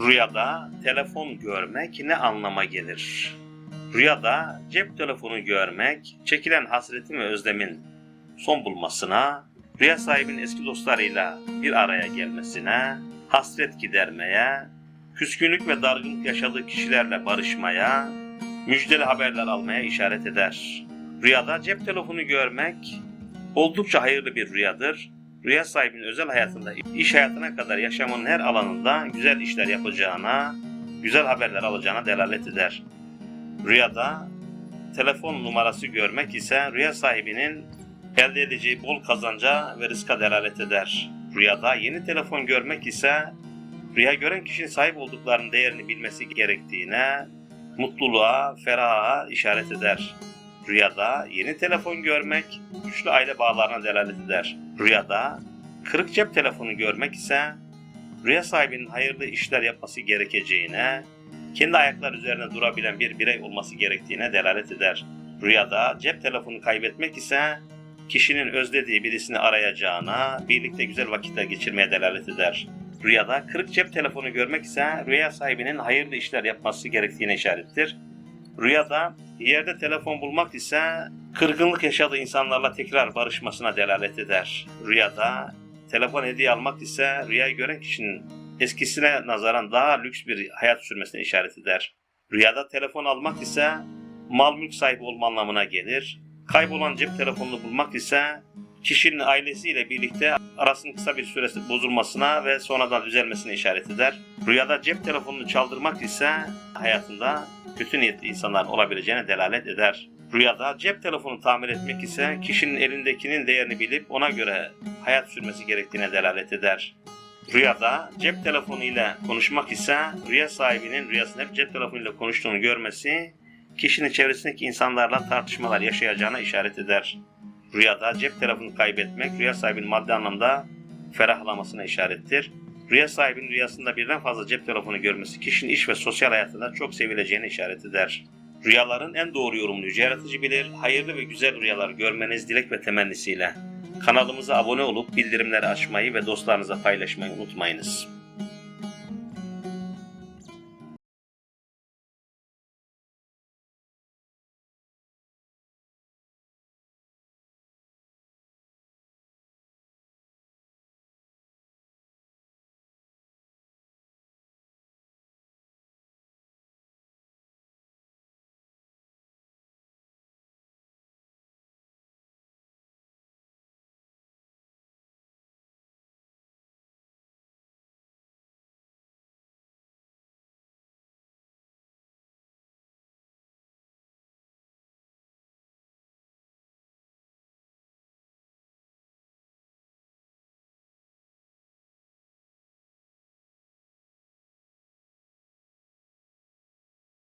Rüyada telefon görmek ne anlama gelir? Rüyada cep telefonu görmek, çekilen hasretin ve özlemin son bulmasına, rüya sahibinin eski dostlarıyla bir araya gelmesine, hasret gidermeye, küskünlük ve dargınlık yaşadığı kişilerle barışmaya, müjdeli haberler almaya işaret eder. Rüyada cep telefonu görmek oldukça hayırlı bir rüyadır. Rüya sahibinin özel hayatında, iş hayatına kadar yaşamın her alanında güzel işler yapacağına, güzel haberler alacağına delalet eder. Rüyada telefon numarası görmek ise rüya sahibinin elde edeceği bol kazanca ve rızka delalet eder. Rüyada yeni telefon görmek ise rüya gören kişinin sahip olduklarının değerini bilmesi gerektiğine, mutluluğa, feraha işaret eder. Rüyada yeni telefon görmek güçlü aile bağlarına delalet eder. Rüyada kırık cep telefonu görmek ise rüya sahibinin hayırlı işler yapması gerekeceğine, kendi ayaklar üzerine durabilen bir birey olması gerektiğine delalet eder. Rüyada cep telefonu kaybetmek ise kişinin özlediği birisini arayacağına, birlikte güzel vakitler geçirmeye delalet eder. Rüyada kırık cep telefonu görmek ise rüya sahibinin hayırlı işler yapması gerektiğine işarettir. Rüyada yerde telefon bulmak ise kırgınlık yaşadığı insanlarla tekrar barışmasına delalet eder. Rüyada telefon hediye almak ise rüyayı gören kişinin eskisine nazaran daha lüks bir hayat sürmesine işaret eder. Rüyada telefon almak ise mal mülk sahibi olma anlamına gelir. Kaybolan cep telefonunu bulmak ise kişinin ailesiyle birlikte arasının kısa bir süresi bozulmasına ve sonradan düzelmesine işaret eder. Rüyada cep telefonunu çaldırmak ise hayatında kötü niyetli insanların olabileceğine delalet eder. Rüyada cep telefonu tamir etmek ise kişinin elindekinin değerini bilip ona göre hayat sürmesi gerektiğine delalet eder. Rüyada cep telefonu ile konuşmak ise rüya sahibinin rüyasında hep cep telefonu ile konuştuğunu görmesi kişinin çevresindeki insanlarla tartışmalar yaşayacağına işaret eder. Rüyada cep telefonu kaybetmek rüya sahibinin maddi anlamda ferahlamasına işarettir. Rüya sahibinin rüyasında birden fazla cep telefonu görmesi kişinin iş ve sosyal hayatında çok sevileceğine işaret eder. Rüyaların en doğru yorumunu Yüce Yaratıcı bilir. Hayırlı ve güzel rüyalar görmeniz dilek ve temennisiyle. Kanalımıza abone olup bildirimleri açmayı ve dostlarınıza paylaşmayı unutmayınız.